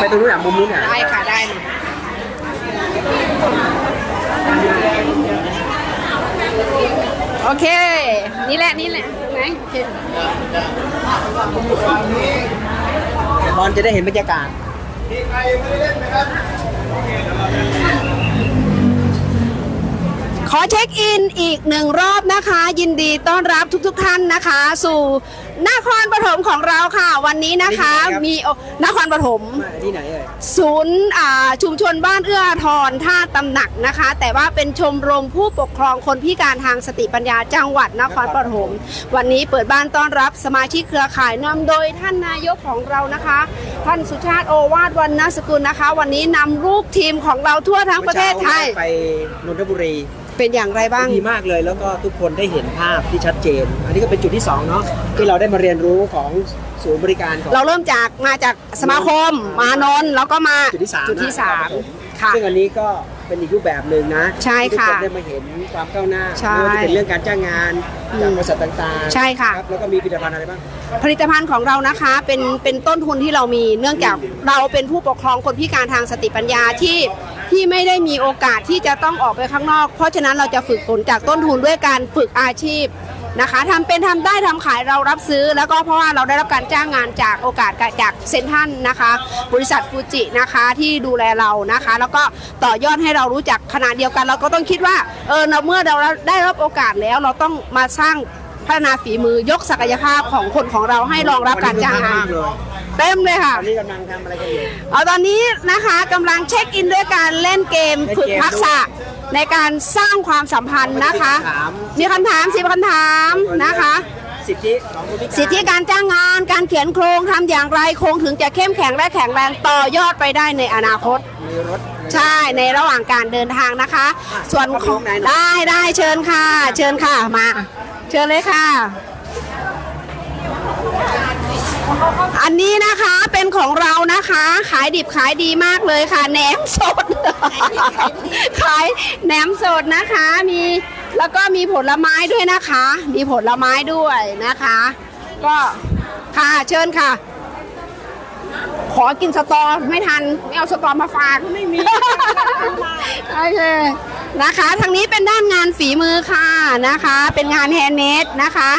ไปตรงนู้นอะมุมนู้นอะได้ค่ะได้เลยโอเค นี่แหละนี่แหละไหนโอเคบอลจะได้เห็นบรรยากาศขอเช็คอินอีกหนึ่งรอบนะคะ ยินดีต้อนรับทุกๆทท่านนะคะ สู่ นครปฐมของเราค่ะ วันนี้นะคะมีโอนครปฐมมาที่ไหนเอ่ยศูนย์อ่าชุมชนบ้านเอื้ออาทรท่าตำหนักนะคะ แต่ว่าเป็นชมรมผู้ปกครองคนพิการทางสติปัญญาจังหวัดนครปฐมวันนี้เปิดบ้านต้อนรับสมาชิกเครือข่ายนำโดยท่านนายกของเรานะคะ ท่านสุชาติโอวาทวันนสกุลนะคะ วันนี้นำลูกทีมของเราทั่วทั้งประเทศไทยไปนนทบุรี เป็นอย่างไรบ้าง ดีมากเลยแล้วก็ทุกคนได้เห็นภาพที่ชัดเจน อันนี้ก็เป็นจุดที่สองเนาะที่เราได้มาเรียนรู้ของศูนย์บริการของเราเริ่มจากมาจากสมาคมมานนท์แล้วก็มาจุดที่สามจุดที่นะสามครับผมค่ะซึ่งอันนี้ก็เป็นอีกรูปแบบหนึ่งนะใช่ที่ทุกค่ะคนได้มาเห็นความก้าวหน้าใช่ไม่ว่าจะเป็นเรื่องการจ้างงานจากบริษัทต่างๆ ใช่ค่ะรับแล้วก็มีผลิตภัณฑ์อะไรบ้าง ผลิตภัณฑ์ของเรานะคะเป็นเป็นต้นทุนที่เรามีเนื่องจากเราเป็นผู้ปกครองคนพิการทางสติปัญญาที่ ที่ไม่ได้มีโอกาสที่จะต้องออกไปข้างนอก เพราะฉะนั้นเราจะฝึกฝนจากต้นทุนด้วยการฝึกอาชีพนะคะทำเป็นทำได้ทำขายเรารับซื้อ แล้วก็เพราะว่าเราได้รับการจ้างงานจากโอกาสจากเซนทันนะคะ บริษัทฟูจินะคะที่ดูแลเรานะคะ แล้วก็ต่อยอดให้เรารู้จักขนาดเดียวกัน เราก็ต้องคิดว่าเออเราเมื่อเราได้รับโอกาสแล้วเราต้องมาสร้างพัฒนาฝีมือยกศักยภาพของคนของเราให้รองรับการจ้างงาน เลยเต็มเลยค่ะ ตอนนี้กำลังทำอะไรกันอยู่ เอาตอนนี้นะคะกำลังเช็คอินด้วยการเล่นเกมเล่นเกมฝึกทักษะในการสร้างความสัมพันธ์นะคะถามมีคำถามสิบคำถามนะคะ สิทธิของคนพิการสิทธิการจ้างงานการเขียนโครงทำอย่างไรโครงถึงจะเข้มแข็งและแข็งแรงต่อยอดไปได้ในอนาคต มีรถ ใช่ในระหว่างการเดินทางนะคะ ส่วนของเข้าไปข้างในหน่อย ได้ได้เชิญค่ะ เชิญค่ะมา เชิญเลยค่ะ อันนี้นะคะเป็นของเรานะคะ ขายดิบขายดีมากเลยค่ะแหนมสด ขายแหนมสดนะคะมีแล้วก็มีผลไม้ด้วยนะคะ มีผลไม้ด้วยนะคะ ก็ค่ะเชิญค่ะ ขอกินสตอไม่ทัน ไม่เอาสตอมาฝากไม่มีโอเค นะคะทางนี้เป็นด้านงานฝีมือค่ะนะคะ เป็นงานแฮนด์เมดนะคะ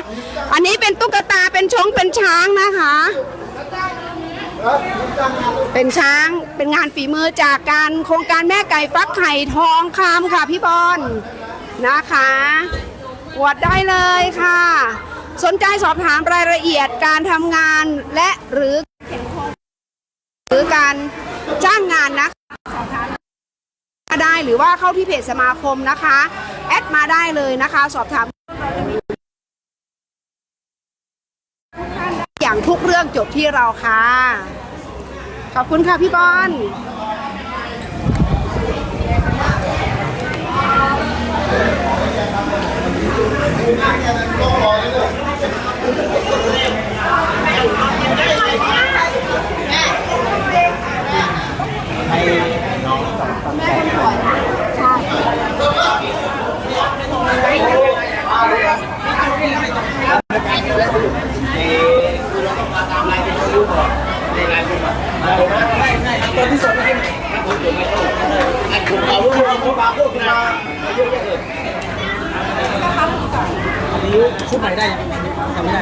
อันนี้เป็นตุ๊กตาเป็นชงเป็นช้างนะคะ เป็นช้างเป็นงานฝีมือจากการโครงการแม่ไก่ฟักไข่ทองคำค่ะพี่บอลนะคะอวดได้เลยค่ะ สนใจสอบถามรายละเอียดการทำงานและหรือหรือการจ้างงานนะคะ ได้หรือว่าเข้าที่เพจสมาคมนะคะ แอดมาได้เลยนะคะ สอบถามอย่างทุกเรื่องจบที่เราค่ะ ขอบคุณค่ะพี่บอลเอาลูกเอาลูกมาพูดมาเยอะแยะเลยอันนี้ชุดไหนได้ยังทำไม่ได้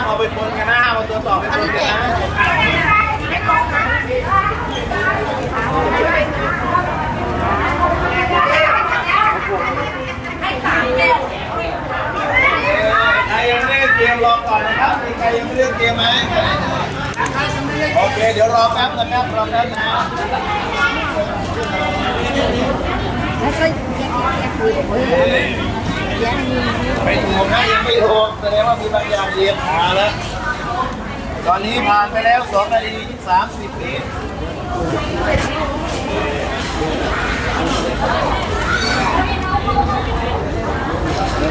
มเอาไปปนกันนะห้ามเอาตัวต่อไปปนกันนะใครยังไม่เล่นเกมรอก่อนนะครับมีใครยังไม่เล่นเกมไหมโอเค เดี๋ยวรอแป๊บนะครับรอแป๊บนะ ไม่ถูกนะยังไม่ถูกแสดงว่ามีบางอย่างเหยียบขาแล้ว ตอนนี้ผ่านไปแล้ว2นาที30วิ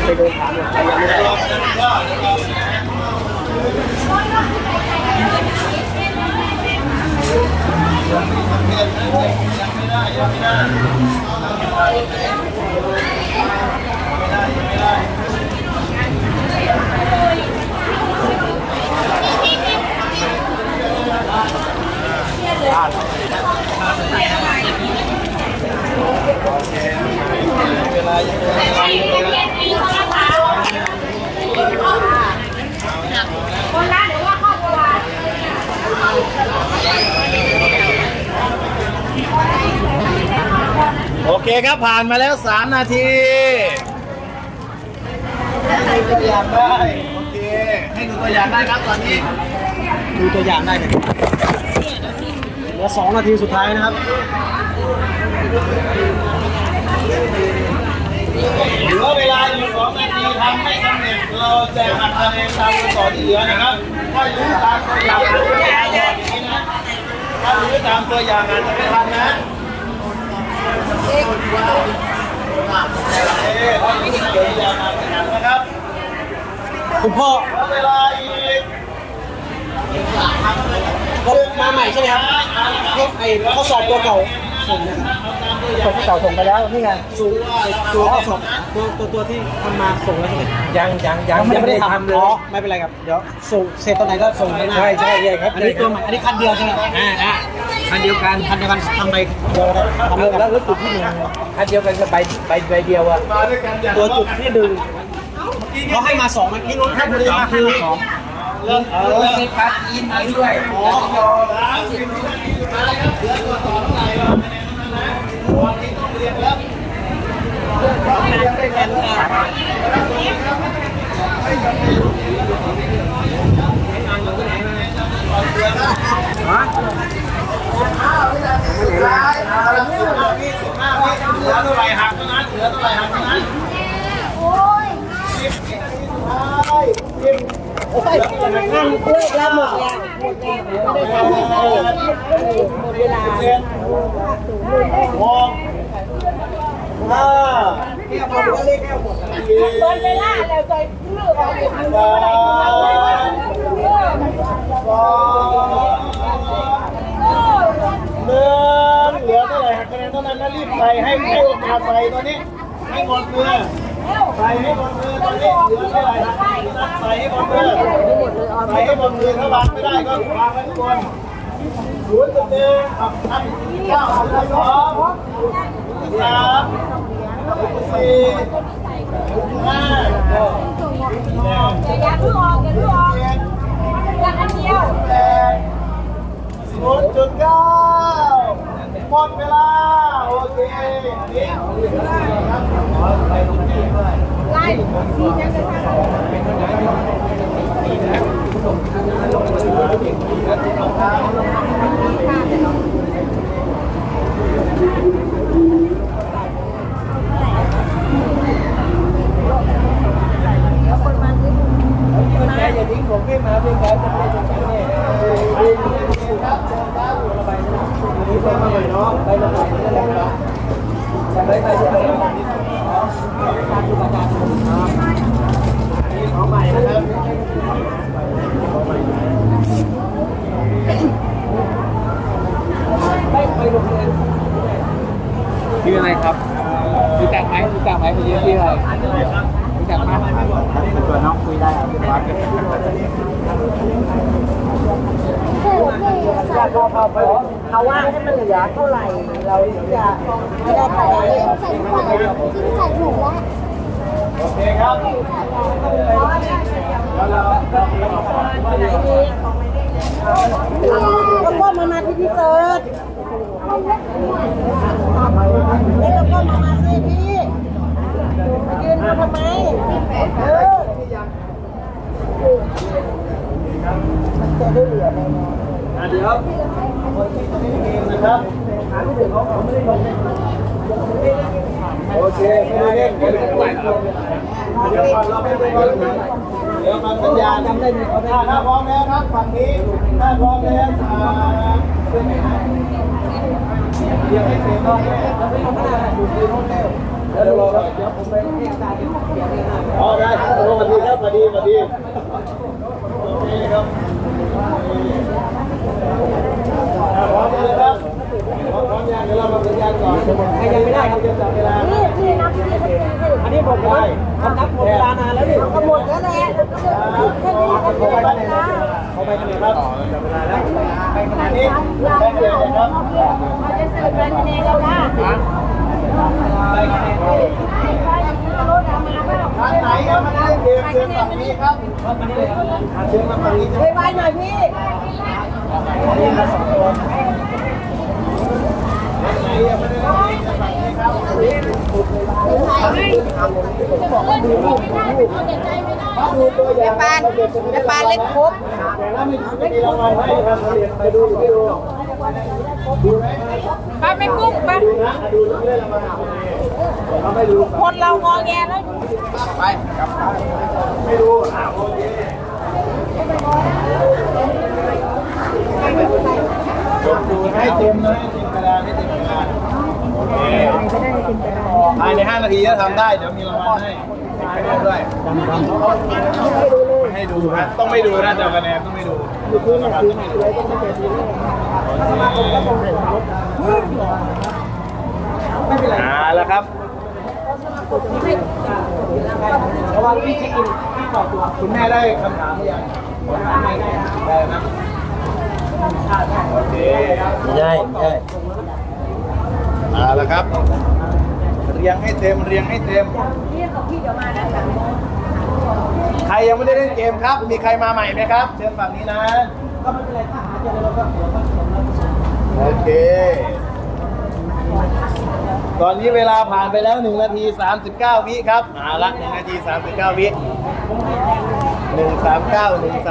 ไปดูถามเลยใครยังไม่ได้รอบนั้นก็ยังไม่ได้ยังไม่ได้ยังไม่ได้ยังไม่ได้ เวลายังไม่ได้ โอ เคครับผ่านมาแล้ว 3 นาทีให้ดูตัวอย่างได้โอเคให้ดูตัวอย่างได้ครับตอนนี้ ดูตัวอย่างได้เลยเหลือสองนาทีสุดท้ายนะครับเหลือเวลาอยู่2นาทีทำไม่สำเร็จเราจะหักคะแนนตามตัวต่อที่เหลือนะครับ ถ้ายื้ตามตัวอย่างอาจจะไม่ทันนะถ้ายื้อตามตัวอย่างอาจจะไม่ทันนะเอ๊ะถ้ายื้อตามตัวอย่างอาจจะไม่ทันนะ ครับคุณพ่อเหลือเวลาอีกเขามาใหม่ใช่ไหมครับเขาไอ้เขาสอบตัวเก่าส่งนะครับตัวเก่าส่งไปแล้วนี่ไงสูตัวข้อสอบตัวตัวตัวที่ทำมาส่งแล้วใช่ไหมยังยังยังยังไม่ได้ทำทำเลอ๋อยไม่เป็นไรครับเดี๋ยวส่งเสร็จตอนไหนก็ส่งไปหน้าใช่ใช่ใช่ครับอันนี้ตัวใหม่อันนี้คันเดียวใช่ไหมอ่า อ่าคันเดียวกันคันเดียวกันทำไปเดียวนะทำแล้เรื่วองแล้วแล้วจุดที่หนึ่งคันเดียวกันกับใบใบใบเดียวอะมาด้วยกันอย่างตัวจุดที่หนึ่งเขาให้มาสองมันนี่รถแค่บริมาคือสองเริ่มเออมีพัดอินมาด้วยอ๋อสามสิ บวินาทีสุดท้ายครับเหลือตัวต่อเท่าไหร่ครับคะแนนเท่านั้นนะวันนี้ต้องเรียนแล้วต้องเรียนได้กันค่ะสุดท้ายนะครับสิบห้าวิสิบห้าวิเหลือเท่าไหร่หักเท่านั้นเหลือเท่าไหร่หักเท่านั้นสิบวินาทีสุดท้ายสิบเจ็ดหกห้าสี่สามสอง หนึ่งเหลือเท่าไหร่หักคะแนนเท่านั้นนะรีบใส่ให้ให้โอกาสใส่ตอนนี้ให้หมดมือใส่ให้หมดมือตอนนี้เหลือเท่าไหร่หักคะแนนนั้นใส่ให้หมดมือใส่ให้หมดมือถ้าวางไม่ได้ก็วางไว้ข้างบนศูนย์จุดหนึ่งอะอันเก้าอันละสองสามสี่ห้าหกเจ็ดแปดศูนย์จุดเก้าเวลาโอเคอันนี้ครับขอไปตรงนี้ด้วยอย่างผมขึ้นมาเป็นการจะเป็นอย่างนี้ครับเชิญครับระบายน้ำนี้เพิ่มมาใหม่เนาะไประบายนี่แหละครับจะได้ใครจะไประบายนี่การดูประการนี่ของใหม่นะครั บชื่ออะไรครับรู้จักไหมรู้จักไหมคนนี้ชื่ออะไร รู้จักมเป็นตัวน้องคุยได้ครับเป็นวัดจะพอพอพอเขาว่าให้มันเหลือเท่าไหร่ เราจะไม่ได้คะแนนใส่ถุงใส่ใส่ถุงแล้วโอเคครับแล้วเราก็ก็ก้มมามาที่พี่เกิดนี่ก็ก้มามาสิพี่ มาทำไมเออมันจะได้เหลือไหมอะเดี๋ยวคนที่จะเล่นเกมนะครับเอาโอเคไม่ได้เล่นไม่ได้เล่นเดี๋ยวก่อนเราไม่ได้เล่นเดี๋ยวฟังสัญญาณจำได้ไหมถ้าพร้อมแล้วครับฝั่งนี้ถ้าพร้อมแล้วอ่าเพื่อนไหนฮะเดี๋ยวให้เสียงน้องแม่แล้วไม่ต้องมาดูดีน้องแม่เรอครับเดี๋ยว อ๋อได้คสวัสดีครับสวัสดีสวัสดีโอเคครับพร้อมเลยครับพร้อมยังเดี๋ยวเรามาสัญญาณก่อนใครยังไม่ได้ครับจะจับเวลานี่พี่นับพี่นับอันนี้ผมได้ผมนับหมดเวลานานแล้วนี่ก็หมดแล้วแหละแค่นี้ก็เขาไปหมดแล้วเขาไปกันเลยครับไปขนาดนี้ได้เลยครับเขาจะสืบกันคะแนนแล้วนะได้คะ ทางไหนครับมาได้เกมเชิญฝั่งนี้ครับเชิญมาฝั่งนี้ไปไว้หน่อยพี่ดูตัวอย่างปานปานเล็กครบแต่ละมีมีรางวัลให้ครบไปดูไปดู ปไาม่กุ้งไปคนเรางอแงแล้วไปกลับไม่รู้ดูให้เต็มเลยเต็มกระดานให้เต็มกระดานโอเคภายใน5นาทีจะทำได้ เดี๋ยวมีรางวัลให้ด้วย ให้ดูนะต้องไม่ดูนะแต่คะแนนต้องไม่ดูรางวัลต้องไม่ดูอ่าแล้วครับระวังพี่ช็คอินพี่ตอตัวคุณแม่ได้คำถามหรือยังได้นะโอเคไม่ได้ไม่ได้เอาละครับ เรียงให้เต็มเรียงให้เต็ม ใครยังไม่ได้เล่นเกมครับ มีใครมาใหม่ไหมครับ เชิญฝั่งนี้นะ ก็ไม่เป็นไรถ้าหาเจอแล้วก็เดี๋ยวก็เขียนแล้วโอเค ตอนนี้เวลาผ่านไปแล้ว 1 นาที 39 วิครับเอาละ 1 นาที 39 วิ 139 139ส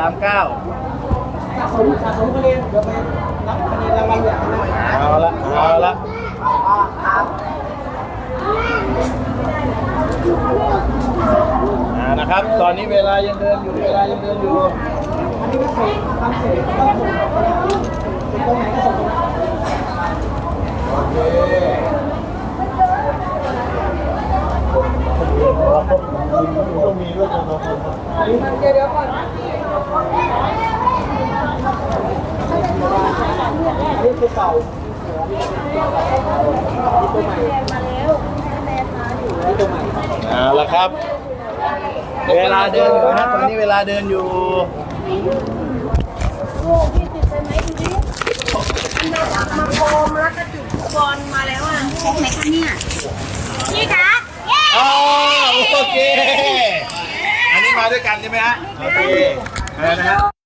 ะสมสะสมคะแนนเดี๋ยวไปรับคะแนนรางวัลอย่างนั้นเอาละ เอาละอ่า นะครับ ตอนนี้เวลายังเดินอยู่ เวลายังเดินอยู่อันนี้ก็ส่งทำเสร็จก็ส่งตรงไหนก็ส่งตรงนั้นโอเคต้องมีด้วยกันเดี๋ยวเดี๋ยวก่อนอันนี้คือเก่าตัวใหม่ตัวใหม่เอาละครับ เวลาเดินอยู่นะตอนนี้เวลาเดินอยู่โอ้พี่ติดไปไหมดูดิมาโคมแล้วก็จุดบอลมาแล้วอะพกไหนคะเนี่ยพี่คะเย้อ๋อโอเค อันนี้มาด้วยกันใช่ไหมฮะ โอเคเอาละนะฮะ